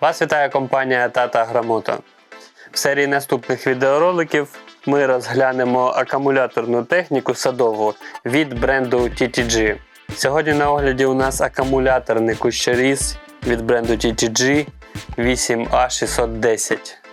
Вас вітає компанія Tata Грамота. В серії наступних відеороликів ми розглянемо акумуляторну техніку садову від бренду TTG. Сьогодні на огляді у нас акумуляторний кущеріз від бренду TTG 8A610.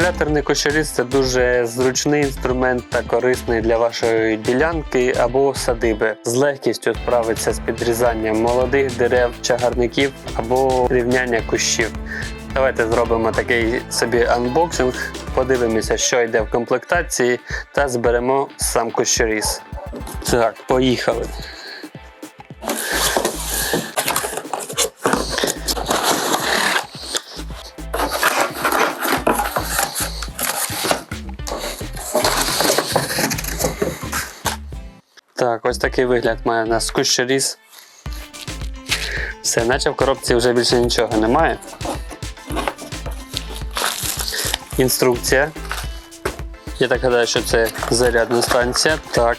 Акумуляторний кошеліст це дуже зручний інструмент та корисний для вашої ділянки або садиби. З легкістю справиться з підрізанням молодих дерев, чагарників або рівняння кущів. Давайте зробимо такий собі анбоксинг, подивимося, що йде в комплектації, та зберемо сам кущеріз. Так, поїхали. Так, ось такий вигляд має у нас кущеріз. Все, наче в коробці вже більше нічого немає. Інструкція. Я так гадаю, що це зарядна станція. Так.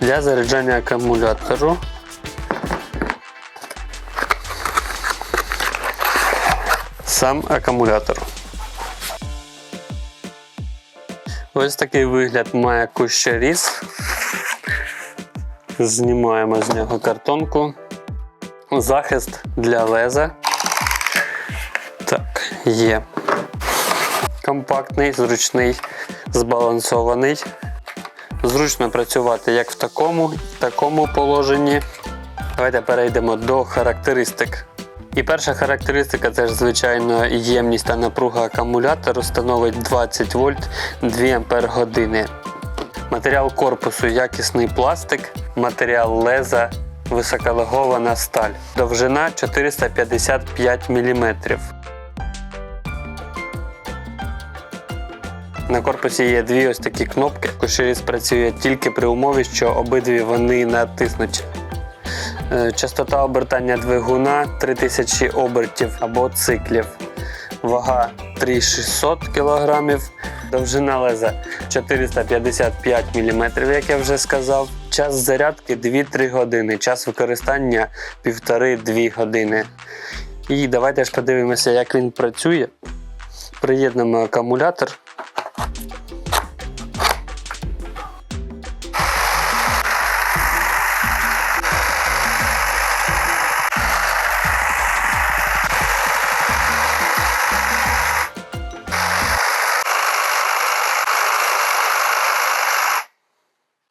Для заряджання акумулятору. Сам акумулятор. Ось такий вигляд має кущеріз. Знімаємо з нього картонку. Захист для леза. Так, є. Компактний, зручний, збалансований. Зручно працювати як в такому, в такому положенні. Давайте перейдемо до характеристик. І перша характеристика це ж звичайно ємність та напруга акумулятору становить 20 вольт 2 ампер години. Матеріал корпусу якісний пластик, матеріал леза високолегована сталь. Довжина 455 мм. На корпусі є дві ось такі кнопки. Кошеліс працює тільки при умові, що обидві вони натиснуті. Е, Частота обертання двигуна 3000 обертів або циклів. Вага 3600 кг. Довжина леза 455 мм, як я вже сказав. Час зарядки 2-3 години. Час використання 1,5-2 години. І давайте ж подивимося, як він працює. Приєднуємо акумулятор.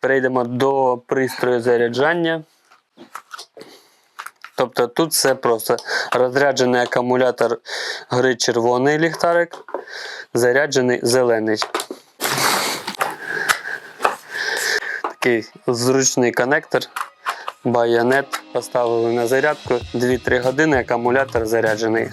Перейдемо до пристрою заряджання. Тобто тут все просто розряджений акумулятор горить червоний ліхтарик, заряджений зелений. Такий зручний коннектор, байонет. Поставили на зарядку 2-3 години, акумулятор заряджений.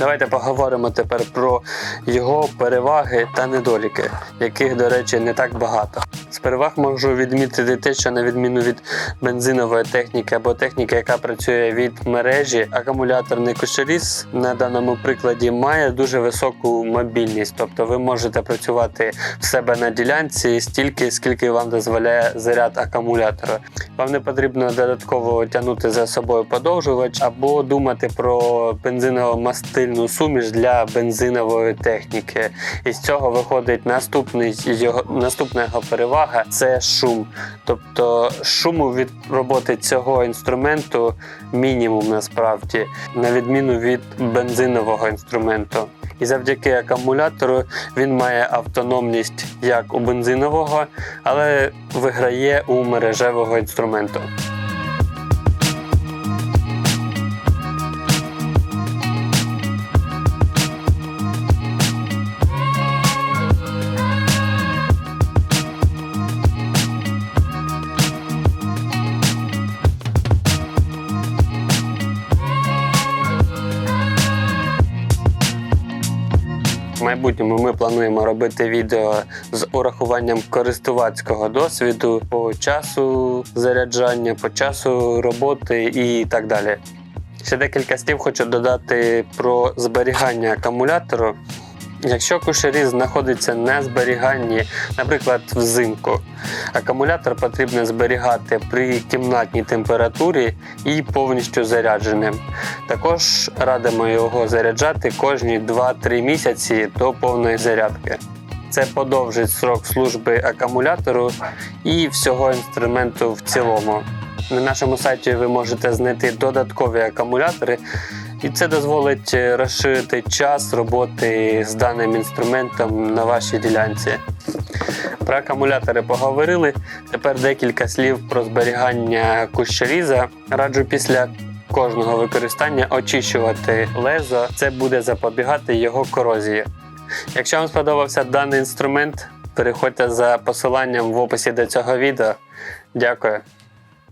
Давайте поговоримо тепер про його переваги та недоліки, яких, до речі, не так багато. З переваг можу відмітити те, що на відміну від бензинової техніки або техніки, яка працює від мережі, акумуляторний кошеліс на даному прикладі має дуже високу мобільність. Тобто ви можете працювати в себе на ділянці стільки, скільки вам дозволяє заряд акумулятора. Вам не потрібно додатково тягнути за собою подовжувач або думати про бензиново-мастильну суміш для бензинової техніки. І з цього виходить наступний його наступна його перевага це шум. Тобто шуму від роботи цього інструменту мінімум насправді, на відміну від бензинового інструменту. І завдяки акумулятору він має автономність як у бензинового, але виграє у мережевого інструменту. Майбутньому ми плануємо робити відео з урахуванням користувацького досвіду по часу заряджання, по часу роботи і так далі. Ще декілька слів хочу додати про зберігання акумулятору. Якщо кушарі знаходиться на зберіганні, наприклад, взимку, акумулятор потрібно зберігати при кімнатній температурі і повністю зарядженим. Також радимо його заряджати кожні 2-3 місяці до повної зарядки. Це подовжить срок служби акумулятору і всього інструменту в цілому. На нашому сайті ви можете знайти додаткові акумулятори, і це дозволить е, розширити час роботи з даним інструментом на вашій ділянці. Про акумулятори поговорили. Тепер декілька слів про зберігання кущеріза. Раджу після кожного використання очищувати лезо. Це буде запобігати його корозії. Якщо вам сподобався даний інструмент, переходьте за посиланням в описі до цього відео. Дякую.